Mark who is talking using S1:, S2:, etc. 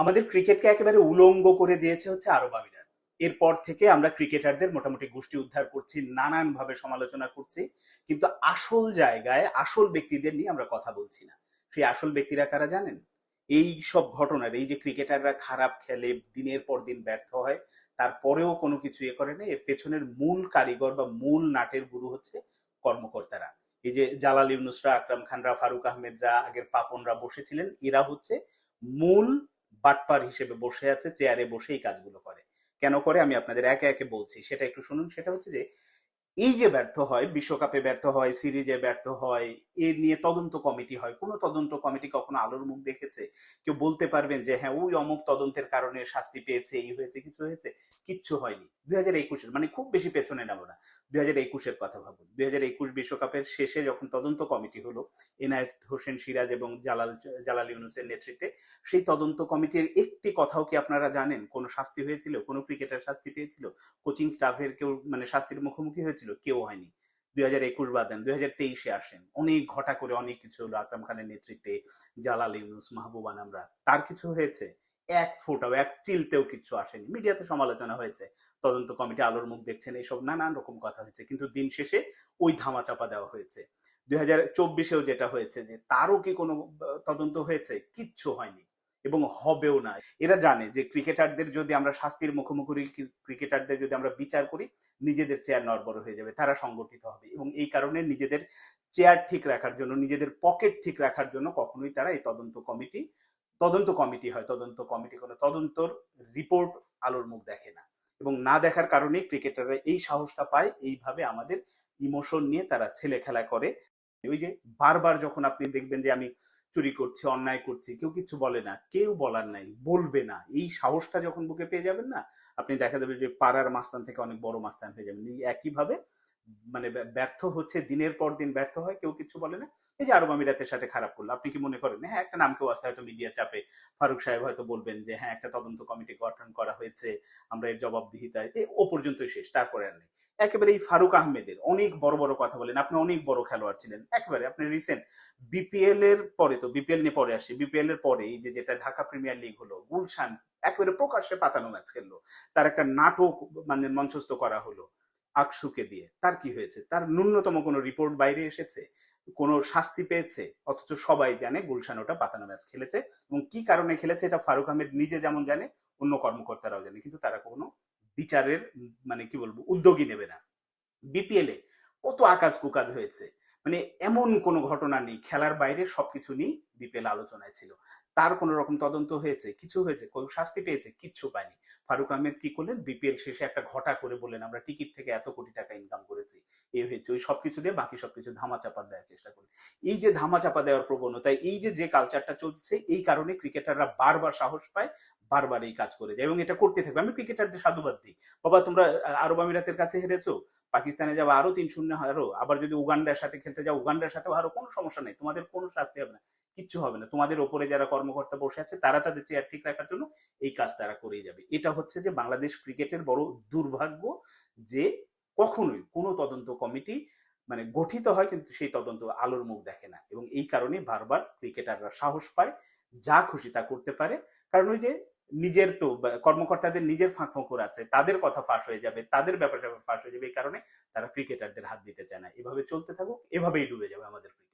S1: আমাদের ক্রিকেটকে একেবারে উলঙ্গ করে দিয়েছে হচ্ছে আরব আমিরাত। এরপর থেকে আমরা ক্রিকেটারদের মোটামুটি গোষ্ঠী উদ্ধার করছি নানান ভাবে সমালোচনা করছি, কিন্তু আসল জায়গায়, আসল ব্যক্তিদের নিয়ে আমরা কথা বলছি না। সেই আসল ব্যক্তিরা কারা জানেন? এই সব ঘটনার, এই যে ক্রিকেটাররা খারাপ খেলে, দিনের পর দিন ব্যর্থ হয়, তারপরেও কোনো কিছু ইয়ে করে না, এর পেছনের মূল কারিগর বা মূল নাটের গুরু হচ্ছে কর্মকর্তারা। এই যে জালাল ইউনুসরা, আকরাম খানরা, ফারুক আহমেদরা, আগের পাপনরা বসেছিলেন, এরা হচ্ছে মূল বাটপার হিসেবে বসে আছে চেয়ারে বসেই কাজগুলো করে। কেন করে? আমি আপনাদের একে একে বলছি। সেটা একটু শুনুন। সেটা হচ্ছে যে এই যে ব্যর্থ হয়, বিশ্বকাপে ব্যর্থ হয়, সিরিজে ব্যর্থ হয়, এ নিয়ে তদন্ত কমিটি হয়। কোনো তদন্ত কমিটি কখনো আলোর মুখ দেখেছে? কেউ বলতে পারবেন যে হ্যাঁ ওই অমুক তদন্তের কারণে শাস্তি পেয়েছে, এই হয়েছে, কিছু হয়েছে? কিচ্ছু হয়নি। দুই হাজার একুশের মানে খুব বেশি পেছনে নেব না। দুই হাজার একুশের কথা ভাবুন। দুই হাজার একুশ বিশ্বকাপের শেষে যখন তদন্ত কমিটি হলো, এনায়েত হোসেন সিরাজ এবং জালাল জালাল ইউনুসের নেতৃত্বে, সেই তদন্ত কমিটির একটি কথাও কি আপনারা জানেন? কোনো শাস্তি হয়েছিল? কোনো ক্রিকেটার শাস্তি পেয়েছিল? কোচিং স্টাফের কেউ মানে শাস্তির মুখোমুখি হয়েছিল? কেউ হয়নি। দুই হাজার একুশ বাদ দেন, দুই হাজার তেইশে আসেন। অনেক ঘটা করে অনেক কিছু হলো, আকরাম খানের নেতৃত্বে, জালাল ইউনুস, মাহবুবান আমরা। তার কিছু হয়েছে, এক ফোটাও, এক চিলতেও কিছু আসেনি। মিডিয়াতে সমালোচনা হয়েছে, তদন্ত কমিটি আলোর মুখ দেখছেন, এইসব নানান রকম কথা হয়েছে, কিন্তু দিন শেষে ওই ধামা চাপা দেওয়া হয়েছে। দুই হাজার চব্বিশেও যেটা হয়েছে যে, তারও কি কোনো তদন্ত হয়েছে? কিচ্ছু হয়নি। এবং হবেও না। এরা জানে যে ক্রিকেটারদের যদি আমরা শাস্তির মুখোমুখি ক্রিকেটারদের যদি আমরা বিচার করি, নিজেদের চেয়ার নড়বড় হয়ে যাবে, তারা সংগঠিত হবে এবং এই কারণে নিজেদের চেয়ার ঠিক রাখার জন্য, নিজেদের পকেট ঠিক রাখার জন্য কখনোই তারা এই তদন্ত কমিটি তদন্ত কমিটি হয়, তদন্ত কমিটি কোনো তদন্তর রিপোর্ট আলোর মুখ দেখে না এবং না দেখার কারণে ক্রিকেটাররা এই সাহসটা পায়, এইভাবে আমাদের ইমোশন নিয়ে তারা ছেলে খেলা করে। ওই যে বারবার যখন আপনি দেখবেন যে আমি চুরি করছি, অন্যায় করছি, কেউ কিছু বলে না, কেউ বলার নাই, বলবে না। এই সাহসটা যখন বুকে পেয়ে যাবেন না, আপনি দেখা যাবে যে পাড়ার মাস্তান থেকে অনেক বড় মাস্তান হয়ে যাবেন। একইভাবে মানে ব্যর্থ হচ্ছে, দিনের পর দিন ব্যর্থ হয়, কেউ কিছু বলে না। এই যে আরব আমিরাতের সাথে খারাপ করল, আপনি কি মনে করেন? হ্যাঁ একটা নাম কেউ আসতে হয়তো মিডিয়ার চাপে ফারুক সাহেব হয়তো বলবেন যে হ্যাঁ একটা তদন্ত কমিটি গঠন করা হয়েছে, আমরা এর জবাবদিহিতা এ ও পর্যন্তই শেষ, তারপরে আর নেই। একেবারে এই ফারুক আহমেদের। অনেক বড় বড় কথা বলেন, আপনি অনেক বড় খেলোয়াড় ছিলেন। একেবারে, আপনি রিসেন্ট বিপিএল এর পরে তো বিপিএল নিয়ে পরে আসি বিপিএল এর পরে এই যে যেটা ঢাকা প্রিমিয়ার লিগ হলো, গুলশান একেবারে প্রকাশ্যে পাতানো ম্যাচ খেললো। তার একটা নাটক মানে মঞ্চস্থ করা হলো আকসুকে দিয়ে। তার কি হয়েছে? তার ন্যূনতম কোনো রিপোর্ট বাইরে এসেছে? কোনো শাস্তি পেয়েছে? অথচ সবাই জানে গুলশান ওটা পাতানো ম্যাচ খেলেছে। এবং কি কারণে খেলেছে, এটা ফারুক আহমেদ নিজে যেমন জানে, অন্য কর্মকর্তারাও জানে, কিন্তু তারা কোনো বিচারের মানে কি বলব উদ্যোগই নেবে না। বিপিএল এ কত আকাজ কুকাজ হয়েছে। মানে এমন কোনো ঘটনা নেই, খেলার বাইরে সবকিছু নিয়ে বিপিএল আলোচনায় ছিল। তার কোনো রকম তদন্ত হয়েছে, কিছু হয়েছে কেউ শাস্তি পেয়েছে, কিচ্ছু পায়নি। ফারুক আহমেদ কি করলেন? বিপিএল শেষে একটা ঘটা করে বললেন, আমরা টিকিট থেকে এত কোটি টাকা ইনকাম করেছি। এই হয়েছে, ওই সবকিছু দিয়ে বাকি সবকিছু ধামা চাপা দেওয়ার চেষ্টা করলেন। এই যে ধামা চাপা দেওয়ার প্রবণতা, এই যে যে কালচারটা চলছে, এই কারণে ক্রিকেটাররা বারবার সাহস পায়, বারবার এই কাজ করে যায় এবং এটা করতে থাকবে। আমি ক্রিকেটারদের সাধুবাদ দিই। বাবা, তোমরা আরব আমিরাতের কাছে হেরেছো, পাকিস্তানে যাব আরও তিন শূন্য হারো, আবার যদি উগান্ডার সাথে খেলতে যাও, উগান্ডার সাথেও হারো, কোনো সমস্যা নেই, তোমাদের কোনো শাস্তি হবে না। কিচ্ছু হবে না। তোমাদের ওপরে যারা কর্মকর্তা বসে আছে, তারা তাদের চেয়ার ঠিক রাখার জন্য এই কাজ তারা করেই যাবে। এটা হচ্ছে যে বাংলাদেশ ক্রিকেটের বড় দুর্ভাগ্য যে কখনোই কোনো তদন্ত কমিটি মানে গঠিত হয় কিন্তু সেই তদন্ত আলোর মুখ দেখে না। এবং এই কারণে বারবার ক্রিকেটাররা সাহস পায়, যা খুশি তা করতে পারে। কারণ ওই যে নিজের তো কর্মকর্তাদের নিজের ফাঁক ফোকর আছে, তাদের কথা ফাঁস হয়ে যাবে, তাদের ব্যাপার স্যাপার ফাঁস হয়ে যাবে, এই কারণে তারা ক্রিকেটারদের হাত দিতে চায় না। এভাবে চলতে থাকুক, এভাবেই ডুবে যাবে আমাদের ক্রিকেট।